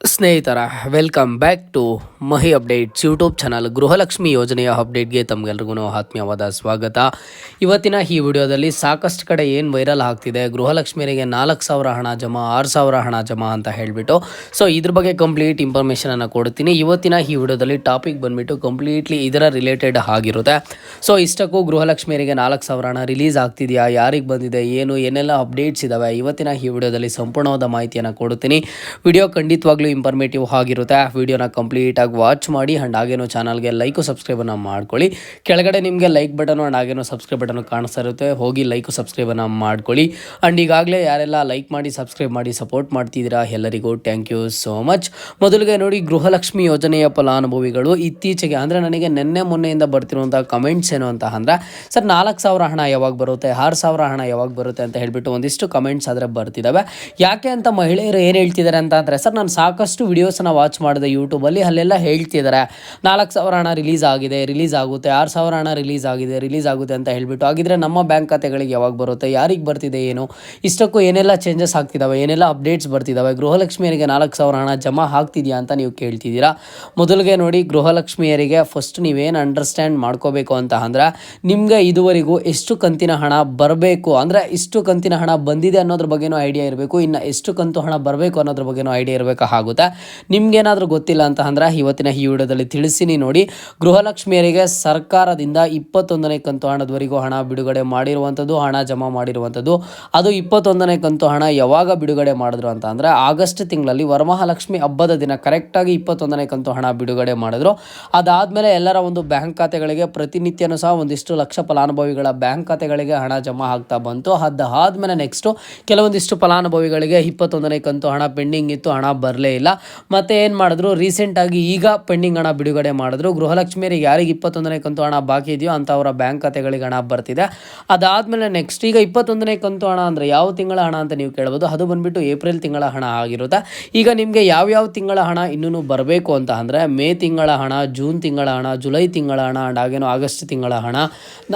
ಸ್ನೇಹಿತರ welcome back to Mahi updates YouTube channel Gruhalakshmi ಯೋಜನೆಯ ಅಪ್ಡೇಟ್ಗೆ ತಮಗೆಲ್ರಿಗೂ ಆತ್ಮೀಯವಾದ ಸ್ವಾಗತ. ಇವತ್ತಿನ ಈ ವಿಡಿಯೋದಲ್ಲಿ ಸಾಕಷ್ಟು ಕಡೆ ಏನು ವೈರಲ್ ಆಗ್ತಿದೆ, ಗೃಹಲಕ್ಷ್ಮಿಯರಿಗೆ ನಾಲ್ಕು ಸಾವಿರ ಹಣ ಜಮಾ, ಆರು ಸಾವಿರ ಹಣ ಜಮಾ ಅಂತ ಹೇಳಿಬಿಟ್ಟು. ಸೊ ಇದ್ರ ಬಗ್ಗೆ ಕಂಪ್ಲೀಟ್ ಇನ್ಫಾರ್ಮೇಷನನ್ನು ಕೊಡ್ತೀನಿ. ಇವತ್ತಿನ ಈ ವಿಡಿಯೋದಲ್ಲಿ ಟಾಪಿಕ್ ಬಂದುಬಿಟ್ಟು ಕಂಪ್ಲೀಟ್ಲಿ ಇದರ ರಿಲೇಟೆಡ್ ಆಗಿರುತ್ತೆ. ಸೊ ಇಷ್ಟಕ್ಕೂ ಗೃಹಲಕ್ಷ್ಮಿಯರಿಗೆ ನಾಲ್ಕು ಸಾವಿರ ಹಣ ರಿಲೀಸ್ ಆಗ್ತಿದೆಯಾ, ಯಾರಿಗೆ ಬಂದಿದೆ, ಏನು, ಏನೆಲ್ಲ ಅಪ್ಡೇಟ್ಸ್ ಇದ್ದಾವೆ ಇವತ್ತಿನ ಈ ವಿಡಿಯೋದಲ್ಲಿ ಸಂಪೂರ್ಣವಾದ ಮಾಹಿತಿಯನ್ನು ಕೊಡ್ತೀನಿ ವಿಡಿಯೋ ಖಂಡಿತವಾಗ್ಲೂ ಇಂಫಾರ್ಮೇಟಿವ್ ಆಗಿರುತ್ತೆ. ವಿಡಿಯೋನ ಕಂಪ್ಲೀಟಾಗಿ ವಾಚ್ ಮಾಡಿ ಆ್ಯಂಡ್ ಹಾಗೇನೋ ಚಾನಲ್ಗೆ ಲೈಕು ಸಬ್ಸ್ಕ್ರೈಬನ್ನು ಮಾಡ್ಕೊಳ್ಳಿ. ಕೆಳಗಡೆ ನಿಮಗೆ ಲೈಕ್ ಬಟನ್ ಆ್ಯಂಡ್ ಹಾಗೇನೋ ಸಬ್ಸ್ಕ್ರೈಬ್ ಬಟನ್ ಕಾಣಿಸ್ತಾ ಇರುತ್ತೆ. ಹೋಗಿ ಲೈಕು ಸಬ್ಸ್ಕ್ರೈಬನ್ನು ಮಾಡ್ಕೊಳ್ಳಿ. ಆ್ಯಂಡ್ ಈಗಾಗಲೇ ಯಾರೆಲ್ಲ ಲೈಕ್ ಮಾಡಿ ಸಬ್ಸ್ಕ್ರೈಬ್ ಮಾಡಿ ಸಪೋರ್ಟ್ ಮಾಡ್ತಿದ್ದೀರಾ, ಎಲ್ಲರಿಗೂ ಥ್ಯಾಂಕ್ ಯು ಸೋ ಮಚ್ ಮೊದಲಿಗೆ ನೋಡಿ, ಗೃಹಲಕ್ಷ್ಮಿ ಯೋಜನೆಯ ಫಲಾನುಭವಿಗಳು ಇತ್ತೀಚೆಗೆ, ಅಂದರೆ ನನಗೆ ನಿನ್ನೆ ಮೊನ್ನೆಯಿಂದ ಬರ್ತಿರುವಂಥ ಕಮೆಂಟ್ಸ್ ಏನು ಅಂತ ಅಂದರೆ, ಸರ್, ನಾಲ್ಕು ಸಾವಿರ ಹಣ ಯಾವಾಗ ಬರುತ್ತೆ? ಆರು ಸಾವಿರ ಹಣ ಯಾವಾಗ ಬರುತ್ತೆ? ಅಂತ ಹೇಳಿಬಿಟ್ಟು ಒಂದಿಷ್ಟು ಕಮೆಂಟ್ಸ್ ಆದರೆ ಬರ್ತಿದ್ದಾವೆ ಯಾಕೆ ಅಂತ ಮಹಿಳೆಯರು ಏನು ಹೇಳ್ತಿದ್ದಾರೆ ಅಂತ ಅಂದರೆ, ಸರ್, ನಾನು ಸಾಕಷ್ಟು ವಿಡಿಯೋಸನ್ನು ವಾಚ್ ಮಾಡಿದೆ ಯೂಟ್ಯೂಬಲ್ಲಿ, ಅಲ್ಲೆಲ್ಲ ಹೇಳ್ತಿದ್ದಾರೆ ನಾಲ್ಕು ಸಾವಿರ ಹಣ ರಿಲೀಸ್ ಆಗಿದೆ, ರಿಲೀಸ್ ಆಗುತ್ತೆ, ಆರು ಸಾವಿರ ಹಣ ರಿಲೀಸ್ ಆಗಿದೆ, ರಿಲೀಸ್ ಆಗುತ್ತೆ ಅಂತ ಹೇಳಿಬಿಟ್ಟು ಆಗಿದ್ರೆ ನಮ್ಮ ಬ್ಯಾಂಕ್ ಖಾತೆಗಳಿಗೆ ಯಾವಾಗ ಬರುತ್ತೆ, ಯಾರಿಗೆ ಬರ್ತಿದೆ ಏನು, ಇಷ್ಟಕ್ಕೂ ಏನೆಲ್ಲ ಚೇಂಜಸ್ ಆಗ್ತಿದ್ದಾವೆ ಏನೆಲ್ಲ ಅಪ್ಡೇಟ್ಸ್ ಬರ್ತಿದ್ದಾವೆ ಗೃಹಲಕ್ಷ್ಮಿಯರಿಗೆ ನಾಲ್ಕು ಸಾವಿರ ಹಣ ಜಮಾ ಆಗ್ತಿದೆಯಾ ಅಂತ ನೀವು ಕೇಳ್ತಿದ್ದೀರಾ? ಮೊದಲಿಗೆ ನೋಡಿ, ಗೃಹಲಕ್ಷ್ಮಿಯರಿಗೆ ಫಸ್ಟ್ ನೀವೇನು ಅಂಡರ್ಸ್ಟ್ಯಾಂಡ್ ಮಾಡ್ಕೋಬೇಕು ಅಂತ ಅಂದರೆ, ನಿಮಗೆ ಇದುವರೆಗೂ ಎಷ್ಟು ಕಂತಿನ ಹಣ ಬರಬೇಕು, ಅಂದರೆ ಇಷ್ಟು ಕಂತಿನ ಹಣ ಬಂದಿದೆ ಅನ್ನೋದ್ರ ಬಗ್ಗೆನೂ ಐಡಿಯಾ ಇರಬೇಕು, ಇನ್ನು ಎಷ್ಟು ಕಂತು ಹಣ ಬರಬೇಕು ಅನ್ನೋದ್ರ ಬಗ್ಗೆನೂ ಐಡಿಯಾ ಇರಬೇಕಾಗುತ್ತೆ ನಿಮ್ಗೇನಾದರೂ ಗೊತ್ತಿಲ್ಲ ಅಂತ ಅಂದ್ರೆ ಇವತ್ತಿನ ಈ ವಿಡಿಯೋದಲ್ಲಿ ತಿಳಿಸಿನಿ ನೋಡಿ. ಗೃಹಲಕ್ಷ್ಮಿಯರಿಗೆ ಸರ್ಕಾರದಿಂದ ಇಪ್ಪತ್ತೊಂದನೇ ಕಂತು ಹಣದವರೆಗೂ ಹಣ ಬಿಡುಗಡೆ ಮಾಡಿರುವಂಥದ್ದು, ಹಣ ಜಮಾ ಮಾಡಿರುವಂಥದ್ದು. ಅದು ಇಪ್ಪತ್ತೊಂದನೇ ಕಂತು ಹಣ ಯಾವಾಗ ಬಿಡುಗಡೆ ಮಾಡಿದ್ರು ಅಂತ ಅಂದರೆ ಆಗಸ್ಟ್ ತಿಂಗಳಲ್ಲಿ ವರಮಹಾಲಕ್ಷ್ಮಿ ಹಬ್ಬದ ದಿನ ಕರೆಕ್ಟಾಗಿ ಇಪ್ಪತ್ತೊಂದನೇ ಕಂತು ಹಣ ಬಿಡುಗಡೆ ಮಾಡಿದ್ರು. ಅದಾದಮೇಲೆ ಎಲ್ಲರ ಒಂದು ಬ್ಯಾಂಕ್ ಖಾತೆಗಳಿಗೆ ಪ್ರತಿನಿತ್ಯನೂ ಸಹ ಒಂದಿಷ್ಟು ಲಕ್ಷ ಫಲಾನುಭವಿಗಳ ಬ್ಯಾಂಕ್ ಖಾತೆಗಳಿಗೆ ಹಣ ಜಮಾ ಆಗ್ತಾ ಬಂತು. ಅದಾದಮೇಲೆ ನೆಕ್ಸ್ಟು ಕೆಲವೊಂದಿಷ್ಟು ಫಲಾನುಭವಿಗಳಿಗೆ ಇಪ್ಪತ್ತೊಂದನೇ ಕಂತು ಹಣ ಪೆಂಡಿಂಗ್ ಇತ್ತು, ಹಣ ಬರಲೇ ಇಲ್ಲ. ಮತ್ತೆ ಏನು ಮಾಡಿದ್ರು? ರೀಸೆಂಟಾಗಿ ಈಗ ಪೆಂಡಿಂಗ್ ಹಣ ಬಿಡುಗಡೆ ಮಾಡಿದ್ರು. ಗೃಹಲಕ್ಷ್ಮಿಯರಿಗೆ ಯಾರಿಗೆ ಇಪ್ಪತ್ತೊಂದನೇ ಕಂತು ಹಣ ಬಾಕಿ ಇದೆಯೋ ಅಂತ ಅವರ ಬ್ಯಾಂಕ್ ಖಾತೆಗಳಿಗೆ ಹಣ ಬರ್ತಿದೆ. ಅದಾದಮೇಲೆ ನೆಕ್ಸ್ಟ್ ಈಗ ಇಪ್ಪತ್ತೊಂದನೇ ಕಂತು ಹಣ ಅಂದರೆ ಯಾವ ತಿಂಗಳ ಹಣ ಅಂತ ನೀವು ಕೇಳ್ಬೋದು. ಅದು ಬಂದುಬಿಟ್ಟು ಏಪ್ರಿಲ್ ತಿಂಗಳ ಹಣ ಆಗಿರುತ್ತೆ. ಈಗ ನಿಮಗೆ ಯಾವ್ಯಾವ ತಿಂಗಳ ಹಣ ಇನ್ನೂ ಬರಬೇಕು ಅಂತ ಅಂದರೆ ಮೇ ತಿಂಗಳ ಹಣ, ಜೂನ್ ತಿಂಗಳ ಹಣ, ಜುಲೈ ತಿಂಗಳ ಹಣ ಆ್ಯಂಡ್ ಹಾಗೇನೋ ಆಗಸ್ಟ್ ತಿಂಗಳ ಹಣ,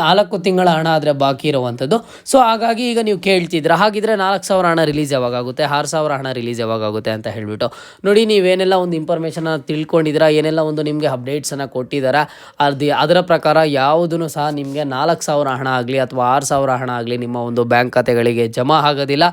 ನಾಲ್ಕು ತಿಂಗಳ ಹಣ ಆದರೆ ಬಾಕಿ ಇರುವಂಥದ್ದು ಸೊ ಹಾಗಾಗಿ ಈಗ ನೀವು ಕೇಳ್ತಿದ್ರೆ ಹಾಗಿದ್ರೆ ನಾಲ್ಕು ಸಾವಿರ ಹಣ ರಿಲೀಸ್ ಯಾವಾಗ ಆಗುತ್ತೆ? ಆರು ಸಾವಿರ ಹಣ ರಿಲೀಸ್ ಯಾವಾಗ ಆಗುತ್ತೆ ಅಂತ ಹೇಳ್ಬಿಟ್ಟು. ನೋಡಿ, ನೀವೇನೆಲ್ಲ ಒಂದು ಇನ್ಫಾರ್ಮೇಷನ್ ತಿಳ್ಕೊಂಡಿದ್ದೀರಾ? ಏನೆಲ್ಲ ಒಂದು ನಿಮಗೆ ಅಪ್ಡೇಟ್ಸನ್ನು ಕೊಟ್ಟಿದ್ದಾರೆ? ಅದು ಅದರ ಪ್ರಕಾರ ಯಾವುದೂ ಸಹ ನಿಮಗೆ ನಾಲ್ಕು ಸಾವಿರ ಹಣ ಆಗಲಿ ಅಥವಾ ಆರು ಸಾವಿರ ಹಣ ಆಗಲಿ ನಿಮ್ಮ ಒಂದು ಬ್ಯಾಂಕ್ ಖಾತೆಗಳಿಗೆ ಜಮಾ ಆಗೋದಿಲ್ಲ.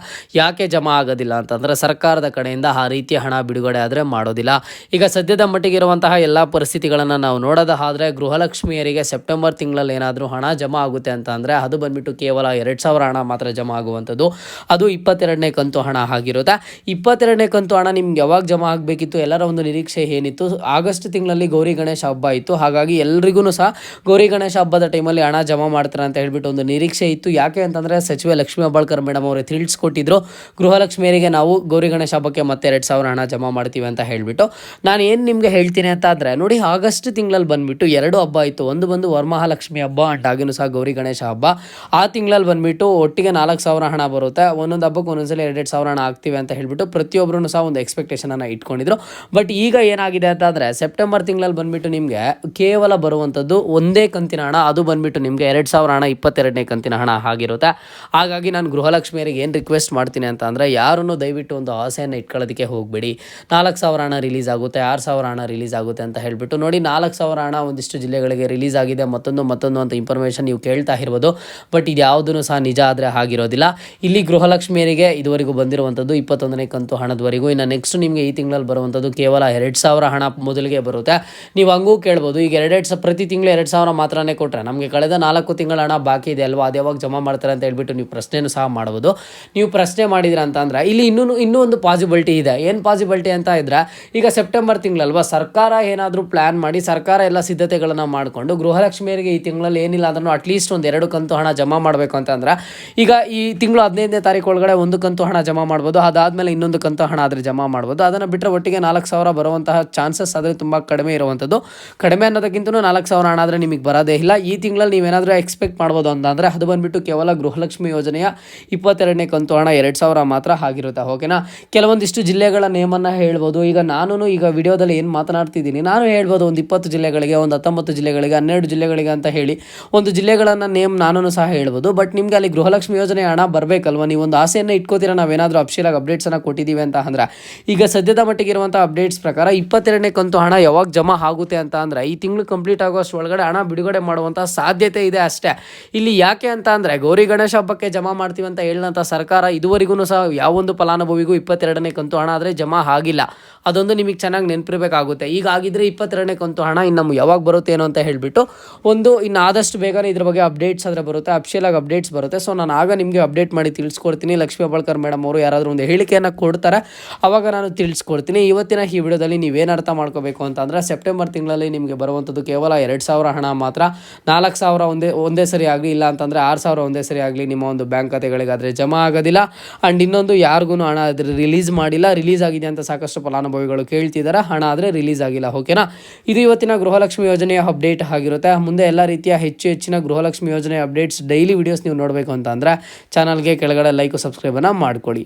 ಯಾಕೆ ಜಮಾ ಆಗೋದಿಲ್ಲ ಅಂತಂದರೆ, ಸರ್ಕಾರದ ಕಡೆಯಿಂದ ಆ ರೀತಿಯ ಹಣ ಬಿಡುಗಡೆ ಆದರೆ ಮಾಡೋದಿಲ್ಲ. ಈಗ ಸದ್ಯದ ಮಟ್ಟಿಗೆ ಇರುವಂತಹ ಎಲ್ಲ ಪರಿಸ್ಥಿತಿಗಳನ್ನು ನಾವು ನೋಡೋದಾದರೆ ಗೃಹಲಕ್ಷ್ಮಿಯರಿಗೆ ಸೆಪ್ಟೆಂಬರ್ ತಿಂಗಳಲ್ಲಿ ಏನಾದರೂ ಹಣ ಜಮಾ ಆಗುತ್ತೆ ಅಂತ ಅಂದರೆ, ಅದು ಬಂದ್ಬಿಟ್ಟು ಕೇವಲ ಎರಡು ಸಾವಿರ ಹಣ ಮಾತ್ರ ಜಮಾ ಆಗುವಂಥದ್ದು. ಅದು ಇಪ್ಪತ್ತೆರಡನೇ ಕಂತು ಹಣ ಆಗಿರುತ್ತೆ. ಇಪ್ಪತ್ತೆರಡನೇ ಕಂತು ಹಣ ನಿಮ್ಗೆ ಯಾವಾಗ ಜಮಾ ಆಗಬೇಕಿತ್ತು, ಎಲ್ಲರ ಒಂದು ನಿರೀಕ್ಷೆ ಏನಿತ್ತು. ಆಗಸ್ಟ್ ತಿಂಗಳಲ್ಲಿ ಗೌರಿ ಗಣೇಶ ಹಬ್ಬ ಇತ್ತು. ಹಾಗಾಗಿ ಎಲ್ರಿಗೂ ಸಹ ಗೌರಿ ಗಣೇಶ ಹಬ್ಬದ ಟೈಮಲ್ಲಿ ಹಣ ಜಮಾ ಮಾಡ್ತಾರೆ ಅಂತ ಹೇಳ್ಬಿಟ್ಟು ಒಂದು ನಿರೀಕ್ಷೆ ಇತ್ತು. ಯಾಕೆ ಅಂತಂದರೆ ಸಚಿವೆ ಲಕ್ಷ್ಮೀ ಹೆಬ್ಬಾಳ್ಕರ್ ಮೇಡಮ್ ಅವರೇ ತಿಳಿಸ್ಕೊಟ್ಟಿದ್ರು, ಗೃಹಲಕ್ಷ್ಮಿಯರಿಗೆ ನಾವು ಗೌರಿ ಗಣೇಶ ಹಬ್ಬಕ್ಕೆ ಮತ್ತೆ ಎರಡು ಸಾವಿರ ಹಣ ಜಮಾ ಮಾಡ್ತೀವಿ ಅಂತ ಹೇಳಿಬಿಟ್ಟು. ನಾನು ಏನು ನಿಮಗೆ ಹೇಳ್ತೀನಿ ಅಂತ ಆದರೆ, ನೋಡಿ ಆಗಸ್ಟ್ ತಿಂಗಳಲ್ಲಿ ಬಂದುಬಿಟ್ಟು ಎರಡು ಹಬ್ಬ ಇತ್ತು. ಒಂದು ಬಂದು ವರಮಹಾಲಕ್ಷ್ಮಿ ಹಬ್ಬ ಅಂಡ್ ಆಗಿನೂ ಸಹ ಗೌರಿ ಗಣೇಶ ಹಬ್ಬ. ಆ ತಿಂಗಳಲ್ಲಿ ಬಂದುಬಿಟ್ಟು ಒಟ್ಟಿಗೆ ನಾಲ್ಕು ಸಾವಿರ ಹಣ ಬರುತ್ತೆ. ಒಂದೊಂದು ಹಬ್ಬಕ್ಕೆ ಒಂದೊಂದ್ಸಲ ಎರಡೆರಡು ಸಾವಿರ ಹಣ ಆಗ್ತೀವಿ ಅಂತ ಹೇಳಿಬಿಟ್ಟು ಪ್ರತಿಯೊಬ್ಬರೂ ಸಹ ಒಂದು ಇಟ್ಕೊಂಡಿದ್ರು. ಬಟ್ ಈಗ ಏನಾಗಿದೆ ಅಂತಂದರೆ ಸೆಪ್ಟೆಂಬರ್ ತಿಂಗಳಲ್ಲಿ ಬಂದುಬಿಟ್ಟು ನಿಮಗೆ ಕೇವಲ ಬರುವಂಥದ್ದು ಒಂದೇ ಕಂತಿನ ಹಣ, ಅದು ಬಂದುಬಿಟ್ಟು ನಿಮಗೆ ಎರಡು ಸಾವಿರ ಹಣ, ಇಪ್ಪತ್ತೆರಡನೇ ಕಂತಿನ ಹಣ ಆಗಿರುತ್ತೆ. ಹಾಗಾಗಿ ನಾನು ಗೃಹಲಕ್ಷ್ಮಿಯರಿಗೆ ಏನು ರಿಕ್ವೆಸ್ಟ್ ಮಾಡ್ತೀನಿ ಅಂತ ಅಂದರೆ, ಯಾರನ್ನು ದಯವಿಟ್ಟು ಒಂದು ಆಸೆಯನ್ನು ಇಟ್ಕೊಳ್ಳೋದಕ್ಕೆ ಹೋಗಬೇಡಿ. ನಾಲ್ಕು ಸಾವಿರ ಹಣ ರಿಲೀಸ್ ಆಗುತ್ತೆ, ಆರು ಸಾವಿರ ಹಣ ರಿಲೀಸ್ ಆಗುತ್ತೆ ಅಂತ ಹೇಳಿಬಿಟ್ಟು ನೋಡಿ, ನಾಲ್ಕು ಸಾವಿರ ಹಣ ಒಂದಿಷ್ಟು ಜಿಲ್ಲೆಗಳಿಗೆ ರಿಲೀಸ್ ಆಗಿದೆ, ಮತ್ತೊಂದು ಮತ್ತೊಂದು ಅಂತ ಇನ್ಫಾರ್ಮೇಷನ್ ನೀವು ಕೇಳ್ತಾ ಇರ್ಬೋದು. ಬಟ್ ಇದು ಯಾವುದೂ ಸಹ ನಿಜ ಆದರೆ ಆಗಿರೋದಿಲ್ಲ ಇಲ್ಲಿ ಗೃಹಲಕ್ಷ್ಮಿಯರಿಗೆ ಇದುವರೆಗೂ ಬಂದಿರುವಂಥದ್ದು ಇಪ್ಪತ್ತೊಂದನೇ ಕಂತು ಹಣದವರೆಗೂ. ಇನ್ನು ನೆಕ್ಸ್ಟ್ ನಿಮಗೆ ಈ ತಿಂಗಳಲ್ಲಿ ಬರುವಂಥದ್ದು ಕೇವಲ ಎರಡು ಸಾವಿರ ಹಣ ಮೊದಲಿಗೆ ಬರುತ್ತೆ. ನೀವು ಹಂಗೂ ಕೇಳ್ಬೋದು, ಈಗ ಎರಡೆರಡು ಸ, ಪ್ರತಿ ತಿಂಗಳು ಎರಡು ಸಾವಿರ ಮಾತ್ರನೇ ಕೊಟ್ಟರೆ ನಮಗೆ ಕಳೆದ ನಾಲ್ಕು ತಿಂಗಳ ಹಣ ಬಾಕಿ ಇದೆ ಅಲ್ವಾ? ಅದು ಯಾವಾಗ ಜಮಾ ಮಾಡ್ತಾರೆ ಅಂತ ಹೇಳ್ಬಿಟ್ಟು ನೀವು ಪ್ರಶ್ನೆನೂ ಸಹ ಮಾಡ್ಬೋದು. ನೀವು ಪ್ರಶ್ನೆ ಮಾಡಿದ್ರ ಅಂತ ಅಂದರೆ ಇಲ್ಲಿ ಇನ್ನೂ ಇನ್ನೂ ಒಂದು ಪಾಸಿಬಿಲಿಟಿ ಇದೆ. ಏನು ಪಾಸಿಬಿಲಿಟಿ ಅಂತ ಇದ್ರೆ, ಈಗ ಸೆಪ್ಟೆಂಬರ್ ತಿಂಗಳಲ್ವಾ ಸರ್ಕಾರ ಏನಾದರೂ ಪ್ಲ್ಯಾನ್ ಮಾಡಿ, ಸರ್ಕಾರ ಎಲ್ಲ ಸಿದ್ಧತೆಗಳನ್ನು ಮಾಡಿಕೊಂಡು ಗೃಹಲಕ್ಷ್ಮಿಯರಿಗೆ ಈ ತಿಂಗಳಲ್ಲಿ ಏನಿಲ್ಲ ಅಂದ್ರೂ ಅಟ್ಲೀಸ್ಟ್ ಒಂದು ಎರಡು ಕಂತು ಹಣ ಜಮಾ ಮಾಡಬೇಕು ಅಂತಂದ್ರೆ ಈಗ ಈ ತಿಂಗಳು ಹದಿನೈದನೇ ತಾರೀಕು ಒಳಗಡೆ ಒಂದು ಕಂತು ಹಣ ಜಮಾ ಮಾಡ್ಬೋದು, ಅದಾದಮೇಲೆ ಇನ್ನೊಂದು ಕಂತು ಹಣ ಆದರೆ ಜಮಾ ಮಾಡ್ಬೋದು. ಅದನ್ನು ಬಿಟ್ಟರೆ ಒಟ್ಟಿಗೆ ನಾಲ್ಕು ಸಾವಿರ ಬರುವಂತಹ ಚಾನ್ಸಸ್ ಆದರೆ ತುಂಬ ಕಡಿಮೆ ಇರುವಂಥದ್ದು. ಕಡಿಮೆ ಅನ್ನೋದಕ್ಕಿಂತ ನಾಲ್ಕು ಸಾವಿರ ಹಣ ಆದರೆ ನಿಮಗೆ ಬರೋದೇ ಇಲ್ಲ. ಈ ತಿಂಗಳಲ್ಲಿ ನೀವೇನಾದರೂ ಎಕ್ಸ್ಪೆಕ್ಟ್ ಮಾಡ್ಬೋದು ಅಂತಂದರೆ ಅದು ಬಂದುಬಿಟ್ಟು ಕೇವಲ ಗೃಹಲಕ್ಷ್ಮಿ ಯೋಜನೆಯ ಇಪ್ಪತ್ತೆರಡನೇ ಕಂತು ಹಣ ಎರಡು ಸಾವಿರ ಮಾತ್ರ ಆಗಿರುತ್ತೆ. ಓಕೆನಾ ಕೆಲವೊಂದಿಷ್ಟು ಜಿಲ್ಲೆಗಳ ನೇಮನ್ನು ಹೇಳ್ಬೋದು. ಈಗ ನಾನು ಈಗ ವಿಡಿಯೋದಲ್ಲಿ ಏನು ಮಾತನಾಡ್ತಿದ್ದೀನಿ, ನಾನು ಹೇಳ್ಬೋದು ಒಂದು ಇಪ್ಪತ್ತು ಜಿಲ್ಲೆಗಳಿಗೆ, ಒಂದು ಹತ್ತೊಂಬತ್ತು ಜಿಲ್ಲೆಗಳಿಗೆ, ಹನ್ನೆರಡು ಜಿಲ್ಲೆಗಳಿಗೆ ಅಂತ ಹೇಳಿ. ಒಂದು ಜಿಲ್ಲೆಗಳನ್ನು ನೇಮ್ ನಾನು ಸಹ ಹೇಳ್ಬೋದು. ಬಟ್ ನಿಮಗೆ ಅಲ್ಲಿ ಗೃಹಲಕ್ಷ್ಮಿ ಯೋಜನೆ ಹಣ ಬರಬೇಕಲ್ವ? ನೀವು ಒಂದು ಆಸೆಯನ್ನು ಇಟ್ಕೋತೀರ? ನಾವೇನಾದರೂ ಅಪ್ಶೀಲಾಗಿ ಅಪ್ಡೇಟ್ಸನ್ನು ಕೊಟ್ಟಿದ್ದೀವಿ ಅಂತ ಅಂದ್ರೆ. ಈಗ ಸದ್ಯದ ಮಟ್ಟಿಗೆ ಇರುವಂಥ ಅಪ್ಡೇಟ್ಸ್ ಪ್ರಕಾರ ಇಪ್ಪತ್ತೆರಡನೇ ಕಂತು ಹಣ ಯಾವಾಗ ಜಮಾ ಆಗುತ್ತೆ ಅಂತ ಅಂದರೆ ಈ ತಿಂಗಳು ಕಂಪ್ಲೀಟ್ ಆಗೋಷ್ಟು ಒಳಗಡೆ ಹಣ ಬಿಡುಗಡೆ ಮಾಡುವಂಥ ಸಾಧ್ಯತೆ ಇದೆ ಅಷ್ಟೇ. ಇಲ್ಲಿ ಯಾಕೆ ಅಂತ ಅಂದರೆ ಗೌರಿ ಗಣೇಶ ಹಬ್ಬಕ್ಕೆ ಜಮಾ ಮಾಡ್ತೀವಿ ಅಂತ ಹೇಳಿದಂಥ ಸರ್ಕಾರ ಇದುವರೆಗೂ ಸಹ ಯಾವೊಂದು ಫಲಾನುಭವಿಗೂ ಇಪ್ಪತ್ತೆರಡನೇ ಕಂತು ಹಣ ಆದರೆ ಜಮಾ ಆಗಿಲ್ಲ. ಅದೊಂದು ನಿಮಗೆ ಚೆನ್ನಾಗಿ ನೆನಪಿರಬೇಕಾಗುತ್ತೆ. ಈಗ ಆಗಿದ್ರೆ ಇಪ್ಪತ್ತೆರಡನೇ ಕಂತು ಹಣ ಇನ್ನು ನಮ್ಗೆ ಯಾವಾಗ ಬರುತ್ತೆ ಏನೋ ಅಂತ ಹೇಳಿಬಿಟ್ಟು ಒಂದು ಇನ್ನು ಆದಷ್ಟು ಬೇಗನೆ ಇದ್ರ ಬಗ್ಗೆ ಅಪ್ಡೇಟ್ಸ್ ಆದರೆ ಬರುತ್ತೆ ಅಫಿಷಿಯಲಾಗಿ ಅಪ್ಡೇಟ್ಸ್ ಬರುತ್ತೆ. ಸೊ ನಾನು ಆಗ ನಿಮಗೆ ಅಪ್ಡೇಟ್ ಮಾಡಿ ತಿಳಿಸ್ಕೊಡ್ತೀನಿ. ಲಕ್ಷ್ಮೀ ಅಬಳ್ಕರ್ ಮೇಡಮ್ ಅವರು ಯಾರಾದರೂ ಒಂದು ಹೇಳಿಕೆಯನ್ನು ಕೊಡ್ತಾರೆ. ಅವಾಗ ನಾನು ತಿಳಿಸ್ಕೊಡ್ತೀನಿ. ಇವತ್ತಿನ ಈ ವಿಡಿಯೋದಲ್ಲಿ ನೀವೇನು ಅರ್ಥ ಮಾಡ್ಕೋಬೇಕು ಅಂತಂದರೆ ಸೆಪ್ಟೆಂಬರ್ ತಿಂಗಳಲ್ಲಿ ನಿಮಗೆ ಬರುವಂಥದ್ದು ಕೇವಲ ಎರಡು ಸಾವಿರ ಹಣ ಮಾತ್ರ. ನಾಲ್ಕು ಸಾವಿರ ಒಂದೇ ಒಂದೇ ಸರಿ ಆಗಲಿ, ಇಲ್ಲ ಅಂತಂದರೆ ಆರು ಸಾವಿರ ಒಂದೇ ಸರಿ ಆಗಲಿ ನಿಮ್ಮ ಒಂದು ಬ್ಯಾಂಕ್ ಖಾತೆಗಳಿಗಾದರೆ ಜಮಾ ಆಗೋದಿಲ್ಲ. ಆ್ಯಂಡ್ ಇನ್ನೊಂದು ಯಾರಿಗೂ ಹಣ ಆದರೆ ರಿಲೀಸ್ ಮಾಡಿಲ್ಲ. ರಿಲೀಸ್ ಆಗಿದೆ ಅಂತ ಸಾಕಷ್ಟು ಫಲಾನುಭವಿಗಳು ಕೇಳ್ತಿದ್ದಾರೆ ಹಣ ಆದರೆ ರಿಲೀಸ್ ಆಗಿಲ್ಲ, ಓಕೆನಾ? ಇದು ಇವತ್ತಿನ ಗೃಹಲಕ್ಷ್ಮಿ ಯೋಜನೆಯ ಅಪ್ಡೇಟ್ ಆಗಿರುತ್ತೆ. ಮುಂದೆ ಎಲ್ಲ ರೀತಿಯ ಹೆಚ್ಚು ಹೆಚ್ಚಿನ ಗೃಹಲಕ್ಷ್ಮಿ ಯೋಜನೆ ಅಪ್ಡೇಟ್ಸ್ ಡೈಲಿ ವಿಡಿಯೋಸ್ ನೀವು ನೋಡಬೇಕು ಅಂತ ಅಂದರೆ ಚಾನಲ್ಗೆ ಕೆಳಗಡೆ ಲೈಕ್ ಸಬ್ಸ್ಕ್ರೈಬನ್ನು ಮಾಡ್ಕೊಳ್ಳಿ.